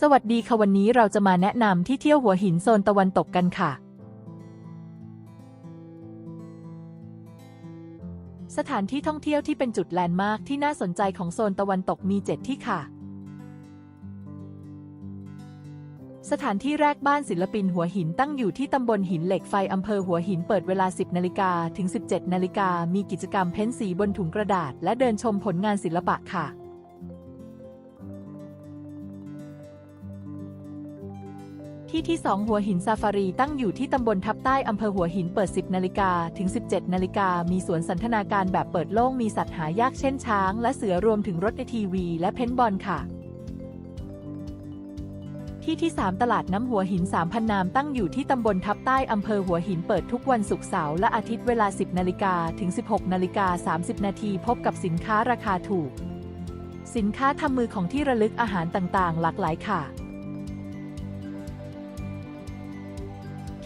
สวัสดีค่ะวันนี้เราจะมาแนะนำที่เที่ยวหัวหินโซนตะวันตกกันค่ะ สถานที่ท่องเที่ยวที่เป็นจุดแลนด์มาร์คที่น่าสนใจของโซนตะวันตกมี7ที่ค่ะ สถานที่แรกบ้านศิลปินหัวหินตั้งอยู่ที่ตำบลหินเหล็กไฟอำเภอหัวหินเปิดเวลา 10นาฬิกาถึง 17นาฬิกามีกิจกรรมเพ้นสีบนถุงกระดาษ และเดินชมผลงานศิลปะค่ะ ที่ที่ 2 หัวหินซาฟารีตั้งอยู่ที่ตำบลทับใต้อำเภอหัวหินเปิด 10 นาฬิกาถึง 17 นาฬิกามีสวนสันทนาการแบบเปิดโล่งมีสัตว์หายากเช่นช้าง และเสือรวมถึงรถ ATV และเพนบอลค่ะ ที่ที่ 3 ตลาดน้ำหัวหิน 3,000 นามตั้งอยู่ที่ตำบลทับใต้อำเภอหัวหินเปิดทุกวันศุกร์เสาร์และอาทิตย์เวลา 10 นาฬิกาถึง 16 นาฬิกา 30 นาทีพบกับสินค้าราคาถูก สินค้าทำมือของที่ระลึกอาหารต่างๆ หลากหลายค่ะ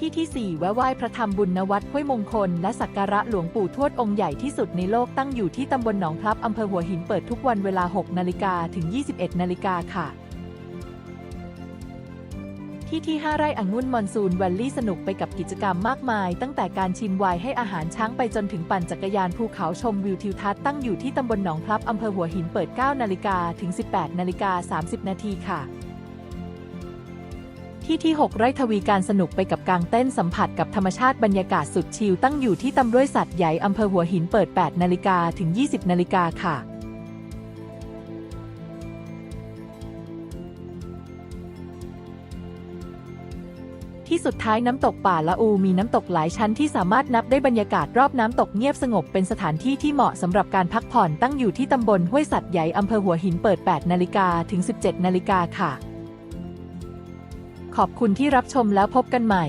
ที่ที่ 4 แวะไหว้พระธรรมบุญนวัดห้วยมงคล และสักการะหลวงปู่ทวดองค์ใหญ่ที่สุดในโลกตั้งอยู่ที่ตำบลหนองพลับอำเภอหัวหินเปิดทุกวันเวลา 6 นาฬิกาถึง 21 นาฬิกาค่ะ ที่ที่ 5 ไร่องุ่นมอนซูนแวลลี่สนุกไปกับกิจกรรมมากมาย ตั้งแต่การชิมไวน์ให้อาหารช้างไปจนถึงปั่นจักรยานภูเขาชมวิวทิวทัศน์ตั้งอยู่ที่ตำบลหนองพลับอำเภอหัวหินเปิด 9 นาฬิกาถึง 18 นาฬิกา 30 นาทีค่ะ ที่ที่ 6 ไร่ทวีการสนุกไปกับกางเต้นสัมผัสกับธรรมชาติบรรยากาศสุดชิลตั้งอยู่ที่ตำด้วยสัตว์ใหญ่อำเภอหัวหินเปิด 8 นาฬิกาถึง 20 นาฬิกาค่ะ ที่สุดท้ายน้ำตกป่าละอูมีน้ำตกหลายชั้นที่สามารถนับได้บรรยากาศรอบน้ำตกเงียบสงบเป็นสถานที่ที่เหมาะสำหรับการพักผ่อนตั้งอยู่ที่ตำบลห้วยสัตว์ใหญ่อำเภอหัวหินเปิด 8 นาฬิกาถึง 17 นาฬิกาค่ะ ขอบคุณที่รับชมแล้วพบกันใหม่